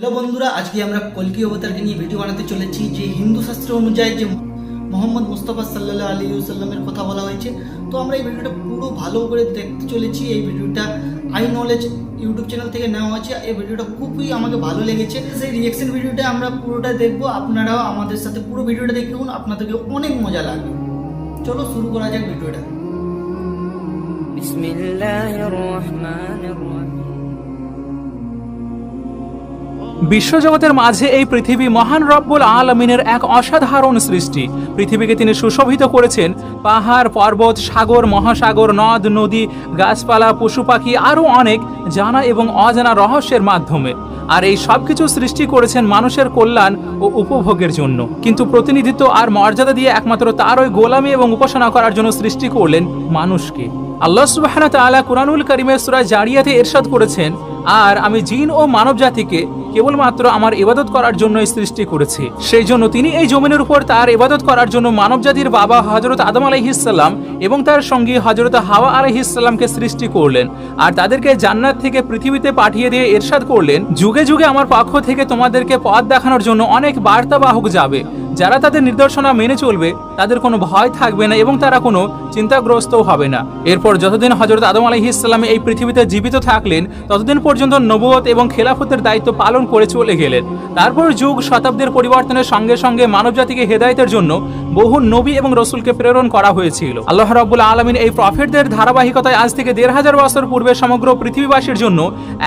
Hello বন্ধুরা, আজকে আমরা কলকি অবতারকে নিয়ে ভিডিও বানাতে চলেছি, যে হিন্দু শাস্ত্র অনুযায়ী যে মোহাম্মদ মুস্তফা সাল্লাহ আলী সাল্লামের কথা বলা হয়েছে। তো আমরা এই ভিডিওটা পুরো ভালো করে দেখতে চলেছি। এই ভিডিওটা আই নলেজ ইউটিউব চ্যানেল থেকে নেওয়া হয়েছে। এই ভিডিওটা খুবই আমাকে ভালো লেগেছে। সেই রিয়েকশন ভিডিওটা আমরা পুরোটা দেখব। আপনারাও আমাদের সাথে পুরো ভিডিওটা দেখুন আপনাদেরকে অনেক মজা লাগবে। চলো শুরু করা যাক ভিডিওটা বিসমিল্লাহির রহমানির রহিম। বিশ্বজগতের মাঝে এই পৃথিবী মহান রব্বুল আলমিনের এক অসাধারণ সৃষ্টি। পৃথিবীকে তিনি সুশোভিত করেছেন। পাহাড়, পর্বত, সাগর, মহাসাগর, নদ, নদী, গাছপালা পশু পাখি আরও অনেক জানা এবং অজানা রহস্যের মাধ্যমে। আর এই সব কিছু সৃষ্টি করেছেন মানুষের কল্যাণ ও উপভোগের জন্য। কিন্তু প্রতিনিধিত্ব আর মর্যাদা দিয়ে একমাত্র তার ওই গোলামি এবং উপাসনা করার জন্য সৃষ্টি করলেন মানুষকে। আল্লাহ সুবাহানা তাআলা কুরআনুল কারিমের সূরা জারিয়াতে এরশাদ করেছেন, আর আমি জিন ও মানব জাতিকে কেবলমাত্র আমার ইবাদত করার জন্যই সৃষ্টি করেছে। সেই জন্য তিনি এই জমিনের উপর তার ইবাদত করার জন্য মানব জাতির বাবা হজরত আদম আলাইহিসাল্লাম এবং তার সঙ্গী হজরত হাওয়া আলাইহিসাল্লামকে সৃষ্টি করলেন আর তাদেরকে জান্নাত থেকে পৃথিবীতে পাঠিয়ে দিয়ে এরশাদ করলেন। যুগে যুগে আমার পক্ষ থেকে তোমাদেরকে পথ দেখানোর জন্য অনেক বার্তাবাহক যাবে। যারা তাদের নির্দেশনা মেনে চলবে, তাদের কোনো ভয় থাকবে না এবং তারা কোনো চিন্তাগ্রস্তও হবে না। এরপর যতদিন হজরত আদম আলাইহিসাল্লাম এই পৃথিবীতে জীবিত থাকলেন, ততদিন পর্যন্ত নবুয়ত এবং খেলাফতের দায়িত্ব পালন করে চলে গেলেন। তারপর যুগ শতাব্দীর পরিবর্তনের সঙ্গে সঙ্গে মানবজাতিকে হেদায়েতের জন্য বহু নবী এবং রসুলকে প্রেরণ করা হয়েছিল। আল্লাহ রাব্বুল আলমিন এই প্রফেটদের ধারাবাহিকতায় আজ থেকে দেড় হাজার বছর পূর্বে সমগ্র পৃথিবীবাসীর জন্য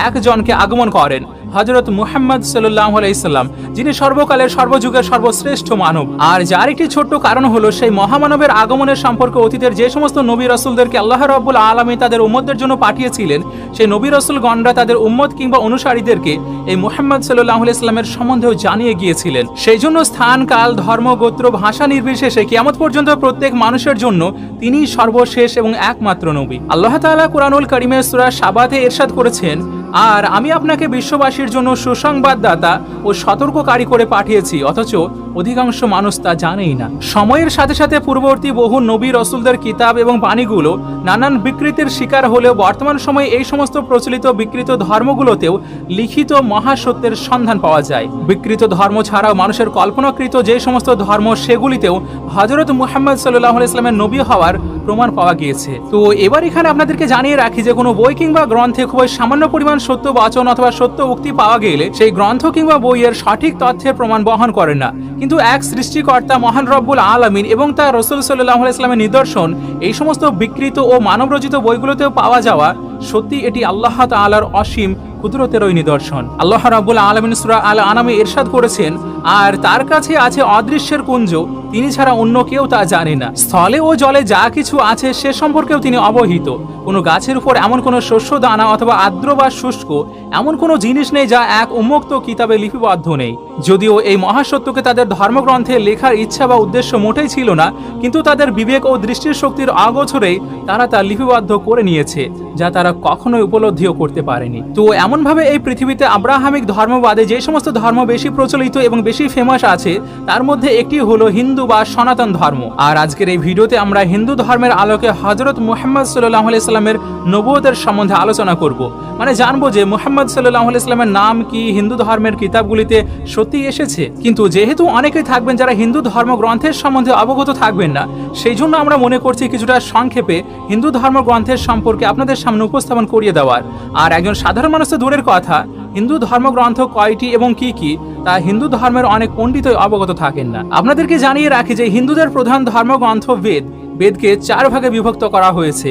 একজনকে আগমন করেন। হজরত মুহাম্মদ সাল্লাহ আলাইসাল্লাম যিনি সর্বকালের, সর্বযুগের সর্বশ্রেষ্ঠ মানব। আর যার একটি ছোট্ট কারণ হলো সেই মহামানবের আগমনের সম্পর্কে অতীতের যে সমস্ত নবী রসুলদেরকে আল্লাহ রাব্বুল আলমী তাদের উম্মতদের জন্য পাঠিয়েছিলেন, সেই নবী রসুল গণরা তাদের উম্মত কিংবা অনুসারীদেরকে এই মুহাম্মদ সাল্লাহ ইসলামের সম্বন্ধেও জানিয়ে গিয়েছিলেন। সেই জন্য স্থান, কাল, ধর্ম, গোত্র, ভাষা নির্বিশেষে কিয়ামত পর্যন্ত প্রত্যেক মানুষের জন্য তিনি সর্বশেষ এবং একমাত্র নবী। আল্লাহ তাআলা কুরআনুল করিমের সূরা সাবাতে এরশাদ করেছেন আর আমি আপনাকে বিশ্ববাসীর জন্য সুসংবাদদাতা ও সতর্ককারী করে পাঠিয়েছি অথচ অধিকাংশ মানুষ তা জানেই না। সময়ের সাথে সাথে পূর্ববর্তী বহু নবী রসুলদের কিতাব এবং বাণীগুলো নানান বিকৃতির শিকার হলেও বর্তমান সময়ে এই সমস্ত প্রচলিত বিকৃত ধর্মগুলোতেও লিখিত মহাসত্যের সন্ধান পাওয়া যায়। বিকৃত ধর্ম ছাড়াও মানুষের কল্পনাকৃত যে সমস্ত ধর্ম সেগুলিতেও হজরত মুহাম্মদ সাল্লাহ ইসলামের নবী হওয়ার প্রমাণ পাওয়া গিয়েছে। তো এবার এখানে আপনাদেরকে জানিয়ে রাখি যে কোনো বই কিংবা গ্রন্থে খুবই সামান্য পরিমাণ সত্য বাচন অথবা সত্য উক্তি পাওয়া গেলে সেই গ্রন্থ কিংবা বইয়ের সঠিক তথ্যের প্রমাণ বহন করে না। কিন্তু এক সৃষ্টিকর্তা মহান রব্বুল আলমিন এবং তার রসুল সাল্লাহ ইসলামের নিদর্শন, এই সমস্ত বিকৃত ও মানবরচিত বইগুলোতেও পাওয়া যাওয়া, সত্যি এটি আল্লাহ তালার অসীম কুদরতেরই নিদর্শন। আল্লাহ রাবুল আলমিন সুরা আল আনামে ইরশাদ করেছেন, আর তার কাছে আছে অদৃশ্যের কুঞ্জ তিনি ছাড়া অন্য কেউ তা জানে না। স্থলে ও জলে যা কিছু আছে সে সম্পর্কেও তিনি অবহিত। কোনো গাছের উপর এমন কোনো শস্য দানা অথবা আর্দ্র বা শুষ্ক, এমন কোনো জিনিস নেই যা এক উন্মুক্ত কিতাবে লিপিবদ্ধ নেই। যদিও এই মহাসত্যকে তাদের ধর্মগ্রন্থে লেখার ইচ্ছা বা উদ্দেশ্য মোটেই ছিল না, কিন্তু তাদের বিবেক ও দৃষ্টির শক্তির অগোছরেই তারা তা লিপিবদ্ধ করে নিয়েছে, যা তারা কখনোই উপলব্ধিও করতে পারেনি। তো এমনভাবে এই পৃথিবীতে আব্রাহামিক ধর্মবাদে যে সমস্ত ধর্ম বেশি প্রচলিত এবং বেশি ফেমাস আছে, তার মধ্যে একটি হলো হিন্দু বা সনাতন ধর্ম। আর আজকের এই ভিডিওতে আমরা হিন্দু ধর্মের আলোকে হজরত মুহাম্মদ সাল্লাহ ইসলামের নবুয়তের সম্বন্ধে আলোচনা করব। মানে জানব যে মুহাম্মদ সাল্লাহ ইসলামের নাম কি, হিন্দু ধর্মের কিতাবগুলিতে সত্যি এসেছে? কিন্তু যেহেতু অনেকেই থাকবেন যারা হিন্দু ধর্মগ্রন্থের সম্বন্ধে অবগত থাকবেন না সেই জন্য আমরা মনে করছি কিছুটা সংক্ষেপে হিন্দু ধর্মগ্রন্থের সম্পর্কে আপনাদের সামনে উপস্থাপন করিয়ে দেওয়ার। আর একজন সাধারণ মানুষ তো দূরের কথা হিন্দু ধর্মগ্রন্থ কয়টি এবং কি কি? তা হিন্দু ধর্মের অনেক পণ্ডিতই অবগত থাকেন না। আপনাদেরকে জানিয়ে রাখি যে হিন্দুদের প্রধান ধর্মগ্রন্থ বেদ। বেদকে চার ভাগে বিভক্ত করা হয়েছে।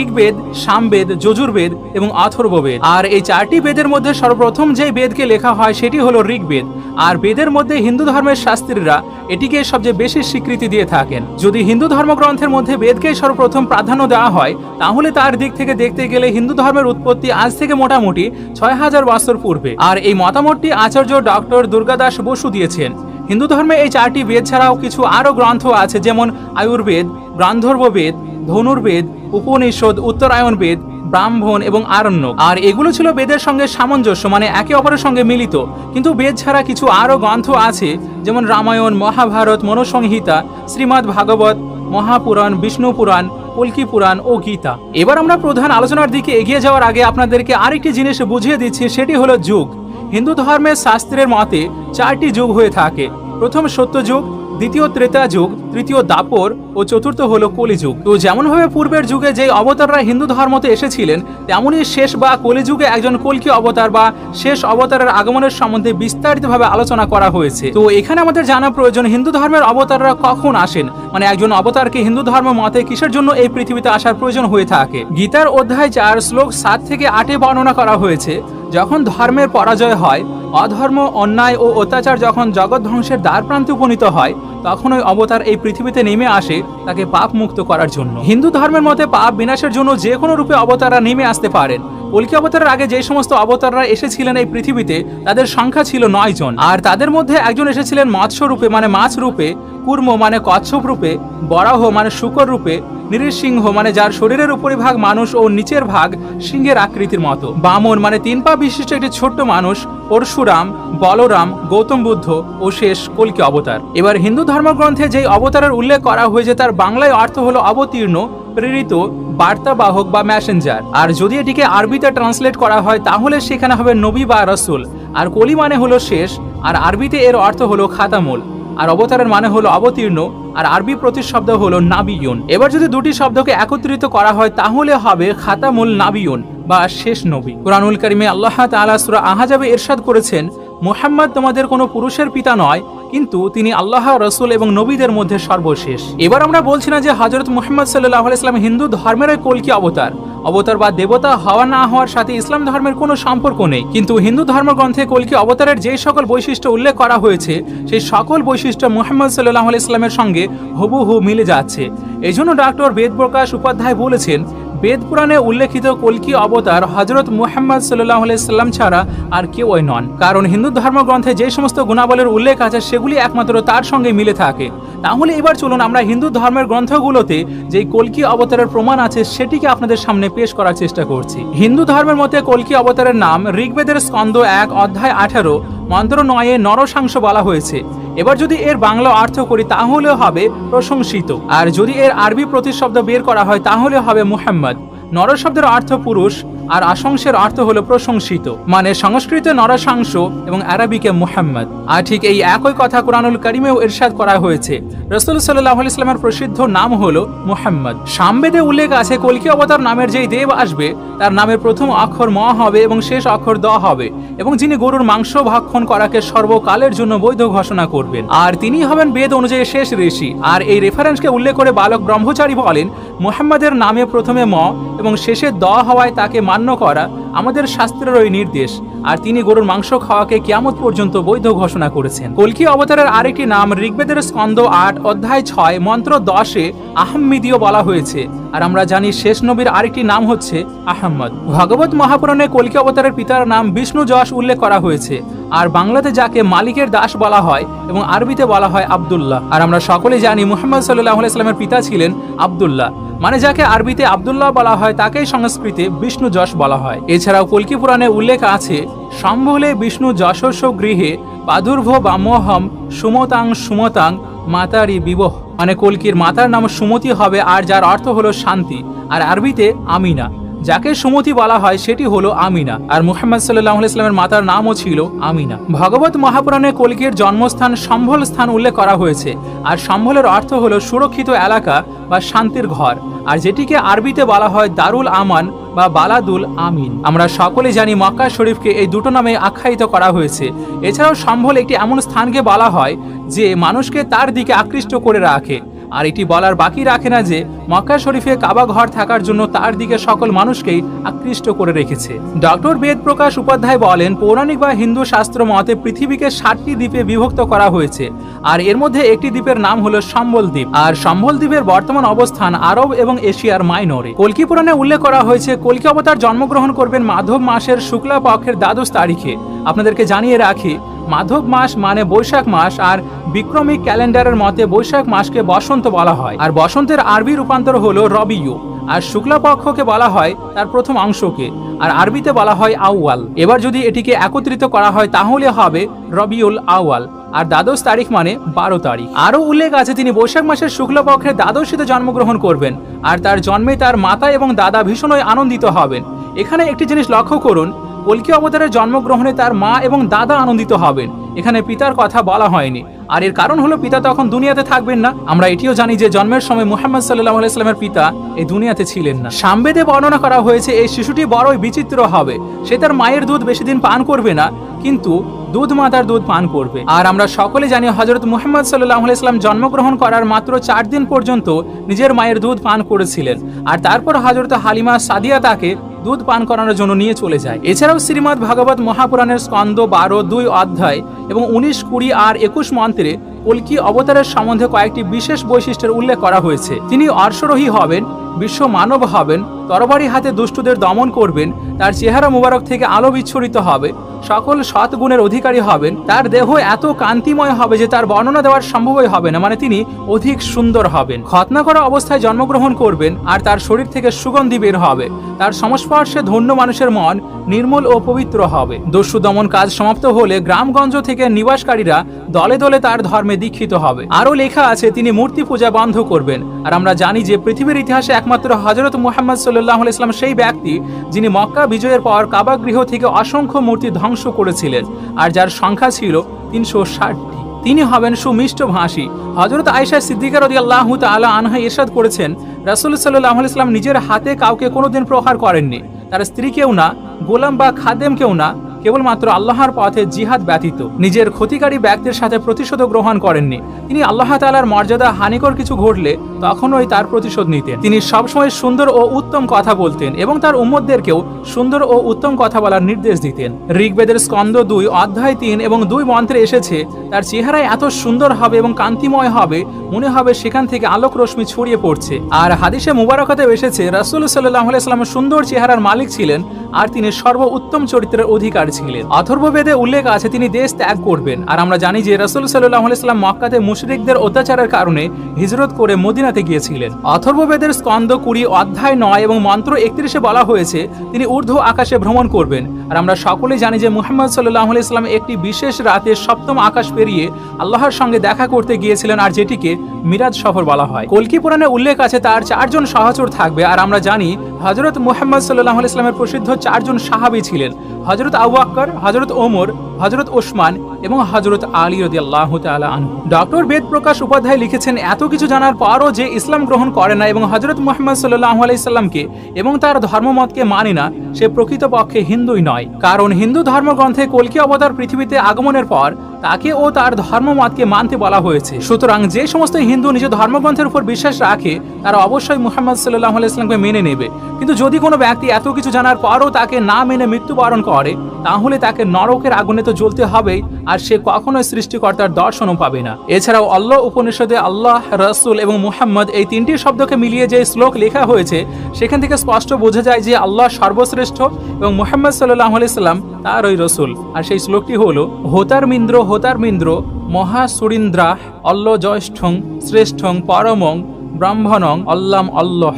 ঋগ্বেদ, সামবেদ, যজুর্বেদ এবং অথর্ববেদ আর এই চারটি বেদের মধ্যে সর্বপ্রথম যে বেদকে লেখা হয় সেটি হলো ঋগ্বেদ। আর বেদের মধ্যে হিন্দু ধর্মের শাস্ত্রীরা এটিকে সবচেয়ে বেশি স্বীকৃতি দিয়ে থাকেন। যদি হিন্দু ধর্মগ্রন্থের মধ্যে বেদকে সর্বপ্রথম প্রাধান্য দেওয়া হয়, তাহলে তার দিক থেকে দেখতে গেলে হিন্দু ধর্মের উৎপত্তি আজ থেকে মোটামুটি ছয় হাজার বছর পূর্বে। আর এই মতামতটি আচার্য ডক্টর দুর্গাদাস বসু দিয়েছেন। হিন্দু ধর্মে এই চারটি বেদ ছাড়াও কিছু আরও গ্রন্থ আছে, যেমন আয়ুর্বেদ গান্ধর্ব বেদ ধনুর্বেদ, উপনিষদ উত্তরায়ণ বেদ ব্রাহ্মণ এবং আরণ্য। আর এগুলো ছিল বেদের সঙ্গে সামঞ্জস্য মানে একে অপরের সঙ্গে মিলিত। কিন্তু বেদ ছাড়া কিছু আরও গ্রন্থ আছে, যেমন রামায়ণ, মহাভারত, মনুসংহিতা, শ্রীমদ্ ভাগবত, মহাপুরাণ বিষ্ণু পুরাণ কল্কি পুরাণ ও গীতা। এবার আমরা প্রধান আলোচনার দিকে এগিয়ে যাওয়ার আগে আপনাদেরকে আরেকটি জিনিস বুঝিয়ে দিচ্ছি, সেটি হলো যুগ। হিন্দু ধর্মের শাস্ত্রের মতে চারটি যুগ হয়ে থাকে। প্রথম সত্যযুগ দ্বিতীয় ত্রেতা যুগ, তৃতীয় দাপর ও চতুর্থ হল কলিযুগ। তো যেমনভাবে পূর্বের যুগে যে অবতাররা হিন্দু ধর্মতে এসেছিলেন, তেমনই শেষ বা কলিযুগে একজন কলকি অবতার বা শেষ অবতারের আগমনের সম্বন্ধে বিস্তারিতভাবে আলোচনা করা হয়েছে। তো এখানে আমাদের জানা প্রয়োজন, হিন্দু ধর্মের অবতাররা কখন আসেন? মানে একজন অবতারকে হিন্দু ধর্ম মতে কিসের জন্য এই পৃথিবীতে আসার প্রয়োজন হয়ে থাকে? গীতার অধ্যায় চার শ্লোক সাত থেকে আটে বর্ণনা করা হয়েছে, যখন ধর্মের পরাজয় হয় অধর্ম, অন্যায় ও অত্যাচার যখন জগৎ ধ্বংসের দ্বার প্রান্তে উপনীত হয় তখন ওই অবতার এই পৃথিবীতে নেমে আসে তাকে পাপ মুক্ত করার জন্য। হিন্দু ধর্মের মতে পাপ বিনাশের জন্য যে কোনো রূপে অবতারা নেমে আসতে পারেন। কলকি অবতারের আগে যে সমস্ত অবতাররা এসেছিলেন এই পৃথিবীতে, তাদের সংখ্যা ছিল নয় জন। আর তাদের মধ্যে একজন এসেছিলেন মৎস্য রূপে মানে মাছ রূপে, কুর্ম মানে কচ্ছপ রূপে, বরাহ মানে শুকর রূপে, নৃসিংহ মানে যার শরীরের উপরিভাগ মানুষ ও নিচের ভাগ সিংহের আকৃতির মতো। বামন মানে তিন পা বিশিষ্ট একটি ছোট্ট মানুষ, পরশুরাম, বলরাম, গৌতম বুদ্ধ ও শেষ কলকি অবতার। এবার হিন্দু ধর্মগ্রন্থে যেই অবতারের উল্লেখ করা হয়েছে, তার বাংলায় অর্থ হলো অবতীর্ণ প্রেরিত বার্তাবাহক বা ম্যাসেঞ্জার আর যদি এটিকে আরবিতে ট্রান্সলেট করা হয়, তাহলে সেখানে হবে নবী বা রসুল। আর কলি মানে হলো শেষ, আর আরবিতে এর অর্থ হলো খাতামুল। আর অবতারের মানে হলো অবতীর্ণ, আর আরবি প্রতিশব্দ হলো নাবিয়ুন। এবার যদি দুটি শব্দকে একত্রিত করা হয়, তাহলে হবে খাতামুল নাবিয়ুন বা শেষ নবী। কোরআনুল করিমে আল্লাহ তাআলা সূরা আহাজাবে ইরশাদ করেছেন, মুহাম্মদ তোমাদের কোনো পুরুষের পিতা নয় কিন্তু তিনি আল্লাহ, রসুল এবং নবীদের মধ্যে সর্বশেষ। এবার আমরা বলছি না যে হজরত মুহাম্মদ সাল্লাহ ইসলাম হিন্দু ধর্মের কলকি অবতার? অবতার বা দেবতা, হওয়া না হওয়ার সাথে ইসলাম ধর্মের কোনো সম্পর্ক নেই। কিন্তু হিন্দু ধর্মগ্রন্থে কলকি অবতারের যে সকল বৈশিষ্ট্য উল্লেখ করা হয়েছে, সেই সকল বৈশিষ্ট্য মুহাম্মদ সাল্লাহ ইসলামের সঙ্গে হুবহু মিলে যাচ্ছে। এই জন্য ডাক্তার বেদ প্রকাশ উপাধ্যায় বলেছেন বেদ পুরাণে উল্লেখিত কলকি অবতার হজরত মুহাম্মদ সাল্লাহ সাল্লাম ছাড়া আর কেউই নন। কারণ হিন্দু ধর্মগ্রন্থে যে সমস্ত গুণাবলের উল্লেখ আছে, সেগুলি একমাত্র তার সঙ্গে মিলে থাকে। তাহলে এবার চলুন আমরা হিন্দু ধর্মের গ্রন্থগুলোতে যে কলকি অবতারের প্রমাণ আছে, সেটিকে আপনাদের সামনে পেশ করার চেষ্টা করছি। হিন্দু ধর্মের মতে কলকি অবতারের নাম ঋগ্বেদের স্কন্দ এক অধ্যায় আঠারো, মন্ত্র নয়ে নরসাংস বলা হয়েছে। এবার যদি এর বাংলা অর্থ করি তাহলে হবে প্রশংসিত। আর যদি এর আরবি প্রতিশব্দ বের করা হয়, তাহলে হবে মুহাম্মদ। নর শব্দের অর্থ পুরুষ আর আশংসের অর্থ হলো প্রশংসিত। মানে সংস্কৃতে নরসাংস এবং আরবিকে মুহাম্মদ। আর ঠিক এই একই কথা কোরআনুল করিমেও ইরশাদ করা হয়েছে। রসুল সাল্লাহ ইসলামের প্রসিদ্ধ নাম হলো মুহাম্মদ। সামবেদে উল্লেখ আছে, কলকি অবতার নামের যেই দেব আসবে, তার নামের প্রথম অক্ষর ম হবে এবং শেষ অক্ষর দ হবে। এবং যিনি গরুর মাংস ভক্ষণ করাকে সর্বকালের জন্য বৈধ ঘোষণা করবেন। আর তিনি হবেন বেদ অনুযায়ী শেষ ঋষি। আর এই রেফারেন্সকে উল্লেখ করে বালক ব্রহ্মচারী বলেন, মুহাম্মাদের নামে প্রথমে ম এবং শেষে দ হওয়ায় তাকে মান্য করা আমাদের শাস্ত্রের ওই নির্দেশ, আর তিনি গরুর মাংস খাওয়াকে কিয়ামত পর্যন্ত বৈধ ঘোষণা করেছেন। কলকি অবতারের আরেকটি নাম ঋগ্বেদের স্কন্দ আট অধ্যায় ছয়, মন্ত্র দশে আহম্মিদীয় বলা হয়েছে। আর আমরা জানি শেষ নবীর আরেকটি নাম হচ্ছে আহম্মদ। ভগবত মহাপুরাণে কলকি অবতারের পিতার নাম বিষ্ণু যশ উল্লেখ করা হয়েছে। আর বাংলাতে যাকে মালিকের দাস বলা হয় এবং আরবিতে বলা হয় আব্দুল্লাহ। আর আমরা সকলে জানি মুহাম্মদ সাল্লাহ ইসলামের পিতা ছিলেন আব্দুল্লাহ। মানে যাকে আরবিতে আবদুল্লাহ বলা হয়, তাকেই সংস্কৃতে বিষ্ণু যশ বলা হয়। এছাড়াও কলকি পুরাণে উল্লেখ আছে, সম্বলে বিষ্ণু যশস্ব গৃহে প্রাদুর্ভ বামহম সুমতাং সুমতাং মাতারি বিবহ। মানে কলকির মাতার নাম সুমতি হবে আর যার অর্থ হলো শান্তি, আর আরবিতে আমিনা। যাকে সুমতি বলা হয় সেটি হলো আমিনা, আর মুহাম্মদ সাল্লাহ ইসলামের মাতার নামও ছিল আমিনা। ভগবত মহাপুরাণে কলকির জন্মস্থান সম্ভল স্থান উল্লেখ করা হয়েছে, আর সম্ভলের অর্থ হলো সুরক্ষিত এলাকা বা শান্তির ঘর, আর যেটিকে আরবিতে বলা হয় দারুল আমান বা বালাদুল আমিন। আমরা সকলে জানি মক্কা শরীফকে এই দুটো নামে আখ্যায়িত করা হয়েছে। এছাড়াও সম্ভল একটি এমন স্থানকে বলা হয় যে মানুষকে তার দিকে আকৃষ্ট করে রাখে। আর এটি বলার বাকি রাখে না যে মক্কা শরীফে কাবা ঘর থাকার জন্য তার দিকে সকল মানুষকেই আকৃষ্ট করে রেখেছে। ডক্টর বেদ প্রকাশ উপাধ্যায় বলেন, পৌরাণিক বা হিন্দু শাস্ত্র মতে পৃথিবীকে ষাটটি দ্বীপে বিভক্ত করা হয়েছে, আর এর মধ্যে একটি দ্বীপের নাম হলো সম্বল দ্বীপ। আর সম্বল দ্বীপের বর্তমান অবস্থান আরব এবং এশিয়ার মাইনরে। কলকি পুরাণে উল্লেখ করা হয়েছে, কলকি অবতার জন্মগ্রহণ করবেন মাধব মাসের শুক্লা পক্ষের দ্বাদশ তারিখে। আপনাদেরকে জানিয়ে রাখি, মাধব মাস মানে বৈশাখ মাস, আর বিক্রমিক ক্যালেন্ডারের মতে বৈশাখ মাসকে বসন্ত বলা হয়। আর বসন্তের আরবি রূপান্তর হলো রবিউ, আর শুক্লা পক্ষকে বলা হয় তার প্রথম অংশকে, আর আরবিতে বলা হয় আউয়াল। এবার যদি এটিকে একত্রিত করা হয়, তাহলে হবে রবিউল আউয়াল, আর দ্বাদশ তারিখ মানে বারো তারিখ। আরও উল্লেখ আছে, তিনি বৈশাখ মাসের শুক্লপক্ষের দ্বাদশীতে জন্মগ্রহণ করবেন, আর তার জন্মে তার মাতা এবং দাদা ভীষণই আনন্দিত হবেন। এখানে একটি জিনিস লক্ষ্য করুন, কলকি অবতারের জন্মগ্রহণে তার মা এবং দাদা আনন্দিত হবেন। এখানে পিতার কথা বলা হয়নি। আর এর কারণ হলো পিতা তখন দুনিয়াতে থাকবেন না। আমরা এটিও জানি যে জন্মের সময় মুহাম্মদ সাল্লাহ আলাইস্লামের পিতা এই দুনিয়াতে ছিলেন না। সামবেদে বর্ণনা করা হয়েছে, এই শিশুটি বড়ই বিচিত্র হবে। সে তার মায়ের দুধ বেশি দিন পান করবে না, কিন্তু দুধ মাতার দুধ পান করবে। আর আমরা সকলে জানি হজরত মুহাম্মদ সাল্লাহ আলাইস্লাম জন্মগ্রহণ করার মাত্র চার দিন পর্যন্ত নিজের মায়ের দুধ পান করেছিলেন। আর তারপর হজরত হালিমা সাদিয়া তাকে দুধ পান করানোর জন্য নিয়ে চলে যায়। এছাড়াও শ্রীমৎ ভাগবত মহাপুরাণের স্কন্দ বারো দুই অধ্যায় এবং উনিশ কুড়ি আর একুশ মন্ত্রে কল্কি অবতারের সম্বন্ধে কয়েকটি বিশেষ বৈশিষ্ট্যের উল্লেখ করা হয়েছে। তিনি অর্শরোহী হবেন বিশ্ব মানব হবেন, তরবারি হাতে দুষ্টদের দমন করবেন, তার চেহারা মুবারক থেকে আলো বিচ্ছুরিত হবে, সকল সৎ গুণের অধিকারী হবেন, তার দেহ এত কান্তিময় হবে যে তার বর্ণনা দেওয়ার সম্ভবই হবে না মানে তিনি অধিক সুন্দর হবেন। খতনা করা অবস্থায় জন্মগ্রহণ করবেন আর তার শরীর থেকে সুগন্ধি বের হবে, তার সংস্পর্শে ধন্য মানুষের মন নির্মল ও পবিত্র হবে। দস্যু দমন কাজ সমাপ্ত হলে গ্রামগঞ্জ থেকে নিবাসকারীরা দলে দলে তার ধর্মে দীক্ষিত হবে। আরও লেখা আছে, তিনি মূর্তি পূজা বন্ধ করবেন। আর আমরা জানি যে পৃথিবীর ইতিহাসে একমাত্র হজরত মুহাম্মদ সাল্লাহ ইসলাম সেই ব্যক্তি, যিনি মক্কা বিজয়ের পর কাবা গৃহ থেকে অসংখ্য মূর্তি ধ্বংস করেছিলেন। আর যার সংখ্যা ছিল তিনশো ষাটটি। তিনি হবেন সুমিষ্ট ভাষী। হজরত আয়েশা সিদ্দিকার আল্লাহ তালা আনহা ইরশাদ করেছেন, রাসুল সাল্লাহ ইসলাম নিজের হাতে কাউকে কোনোদিন প্রহার করেননি। তার স্ত্রী কেউ না, গোলাম বা খাদেম কেউ না কেবলমাত্র আল্লাহর পথে জিহাদ ব্যতীত। নিজের ক্ষতিকারী ব্যক্তির সাথে প্রতিশোধ গ্রহণ করেননি। তিনি আল্লাহ তালার মর্যাদা হানিকর কিছু ঘটলে তখনই তার প্রতিশোধ নিতেন। তিনি সবসময় সুন্দর ও উত্তম কথা বলতেন এবং তার উম্মতদেরকেও সুন্দর ও উত্তম কথা বলার নির্দেশ দিতেন। ঋগ্বেদের স্কন্দ দুই, অধ্যায় তিন এবং দুই মন্ত্রে এসেছে, তার চেহারায় এত সুন্দর হবে এবং কান্তিময় হবে, মনে হবে সেখান থেকে আলোক রশ্মি ছড়িয়ে পড়ছে। আর হাদিসে মুবারকাতে এসেছে, রাসুল সাল্লাহ আলাইস্লাম সুন্দর চেহারার মালিক ছিলেন আর তিনি সর্ব উত্তম চরিত্রের অধিকার ছিলেন। অথর্ববেদে উল্লেখ আছে, তিনি দেশ ত্যাগ করবেন। আর আমরা জানি যে রাসুল সাল্লাহ আলাইস্লাম মক্কাতে মুশরিকদের অত্যাচারের কারণে হিজরত করে মদিনাতে গিয়েছিলেন। অথর্ববেদের স্কন্দ কুড়ি, অধ্যায় নয় এবং মন্ত্র একত্রিশে বলা হয়েছে, তিনি ঊর্ধ্ব আকাশে ভ্রমণ করবেন। আর আমরা সকলে জানি যে মুহাম্মদ সাল্লাহ ইসলাম একটি বিশেষ রাতে সপ্তম আকাশ পেরিয়ে আল্লাহর সঙ্গে দেখা করতে গিয়েছিলেন, আর যেটিকে মিরাজ সফর বলা হয়। কলকি পুরাণে উল্লেখ আছে, তার চারজন সহচর থাকবে। আর আমরা জানি হজরত মুহাম্মদ সাল্লাহ ইসলামের প্রসিদ্ধ চারজন সাহাবি ছিলেন। হজরত আবু আক্কর হজরত ওমর হজরত ওসমান এবং হজরত আলী রদি আল্লাহ আনহু। ডক্টর বেদ প্রকাশ উপাধ্যায় লিখেছেন, এত কিছু জানার পরও যে ইসলাম গ্রহণ করে না এবং হজরত মোহাম্মদ সাল্লাহ আলাইসাল্লামকে এবং তার ধর্মমতকে মানে না, সে প্রকৃতপক্ষে হিন্দুই নয়। কারণ হিন্দু ধর্মগ্রন্থে কলকি অবতার পৃথিবীতে আগমনের পর তাকে ও তার ধর্মমতকে মানতে বলা হয়েছে। সুতরাং যে সমস্ত হিন্দু নিজ ধর্মগ্রন্থের উপর বিশ্বাস রাখে, তারা অবশ্যই মুহাম্মদ সাল্লাহ আলাইসলামকে মেনে নেবে। কিন্তু যদি কোনো ব্যক্তি এত কিছু জানার পরও তাকে না মেনে মৃত্যুবরণ করে, তাহলে তাকে নরকের আগুনে তো জ্বলতে হবেই, আর সে কখনোই সৃষ্টিকর্তার দর্শনও পাবে না। এছাড়াও আল্লাহ উপনিষদে আল্লাহ, রসুল এবং মুহাম্মদ এই তিনটি শব্দকে মিলিয়ে যে শ্লোক লেখা হয়েছে, সেখান থেকে স্পষ্ট বোঝা যায় যে আল্লাহ সর্বশ্রেষ্ঠ এবং মুহাম্মদ সাল্লাহ আলাইসাল্লাম তার ওই রসুল। আর সেই শ্লোকটি হল, হোতার মিন্দ্র হোতার মিন্দ্র, মহা সুরিন্দ্রাহ, অল্ল জ্যৈষ্ঠং, শ্রেষ্ঠং, পরমং, ব্রাহ্মণং, অল্লাম, অল্লহ।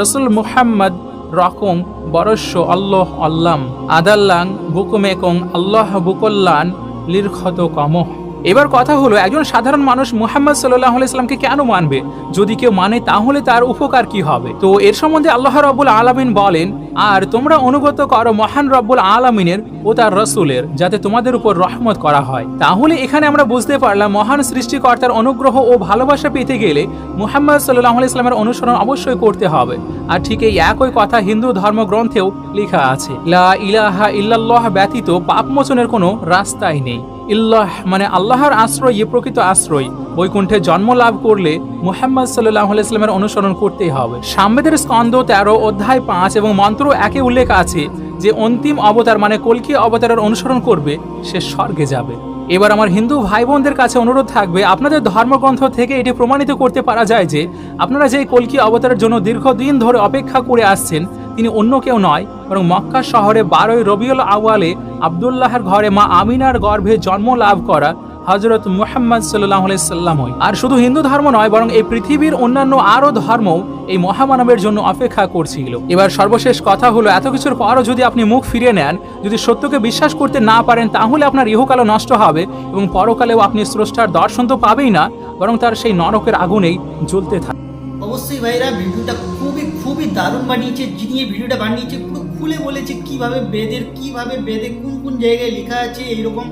রসুল মুহাম্মদ রকম, বরস্য, অল্লহ, অল্লাম। আদাল্লাং, বুকুমেকং, আল্লাহ বুকল্লান লিরক্ষত কমহ। এবার কথা হলো, একজন সাধারণ মানুষ মুহাম্মদ সাল্লাহ ইসলামকে কেন মানবে? যদি কেউ মানে তাহলে তার উপকার কি হবে? তো এর সম্বন্ধে আল্লাহ রবুল আলমিন বলেন আর তোমরা অনুগত করো মহান রব্বুল আলমিনের ও তার রসুলের, যাতে তোমাদের উপর রহমত করা হয়। তাহলে এখানে আমরা বুঝতে পারলাম, মহান সৃষ্টিকর্তার অনুগ্রহ ও ভালোবাসা পেতে গেলে মুহাম্মদ সাল্লাহ ইসলামের অনুসরণ অবশ্যই করতে হবে। আর ঠিক এই একই কথা হিন্দু ধর্মগ্রন্থেও লেখা আছে। লা ইলাহা ইল্লাল্লাহ ব্যতীত পাপমোচনের কোনো রাস্তাই নেই। ইল্লাহ মানে আল্লাহর আশ্রয় ইয়ে প্রকৃত আশ্রয়। বৈকুণ্ঠে জন্ম লাভ করলে মুহাম্মদ সাল্লাহ ইসলামের অনুসরণ করতেই হবে। সাম্বেদের স্কন্দ তেরো অধ্যায় পাঁচ এবং মন্ত্র একে উল্লেখ আছে যে অন্তিম অবতার মানে কলকি অবতারের অনুসরণ করবে, সে স্বর্গে যাবে। এবার আমার হিন্দু ভাই বোনদের কাছে অনুরোধ থাকবে, আপনাদের ধর্মগ্রন্থ থেকে এটি প্রমাণিত করতে পারা যায় যে, আপনারা যে কলকি অবতারের জন্য দীর্ঘদিন ধরে অপেক্ষা করে আসছেন, তিনি অন্য কেউ নয়, বরং মক্কা শহরে বারোই রবিউল আওয়ালে আবদুল্লাহর ঘরে মা আমিনার গর্ভে জন্ম লাভ করা হজরত মুহাম্মদ সাল্লাহ সাল্লামই আর শুধু হিন্দু ধর্ম নয়, বরং এই পৃথিবীর অন্যান্য আরও ধর্ম এই মহামানবের জন্য অপেক্ষা করছিল। এবার সর্বশেষ কথা হলো, এত কিছুর পরও যদি আপনি মুখ ফিরিয়ে নেন, যদি সত্যকে বিশ্বাস করতে না পারেন, তাহলে আপনার ইহকালও নষ্ট হবে এবং পরকালেও আপনি স্রষ্টার দর্শন তো পাবেই না, বরং তার সেই নরকের আগুনেই জ্বলতে থাকে। অবশ্যই ভাইরা, ভিডিওটা খুবই খুবই দারুণ বানিয়েছে, যিনি এই ভিডিওটা বানিয়েছে, পুরো খুলে বলেছে কীভাবে বেদের, কীভাবে বেদে, কোন কোন জায়গায় লেখা আছে এইরকম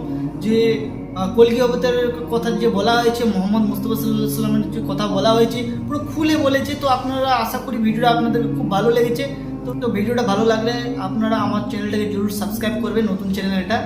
যে কলকি অবতারের কথা যে বলা হয়েছে, মোহাম্মদ মুস্তফা সাল্লাহ সাল্লামের যে কথা বলা হয়েছে, পুরো খুলে বলেছে। তো আপনারা আশা করি ভিডিওটা আপনাদের খুব ভালো লেগেছে। তো ভিডিওটা ভালো লাগলে আপনারা আমার চ্যানেলটাকে জরুর সাবস্ক্রাইব করবেন, নতুন চ্যানেল এটা।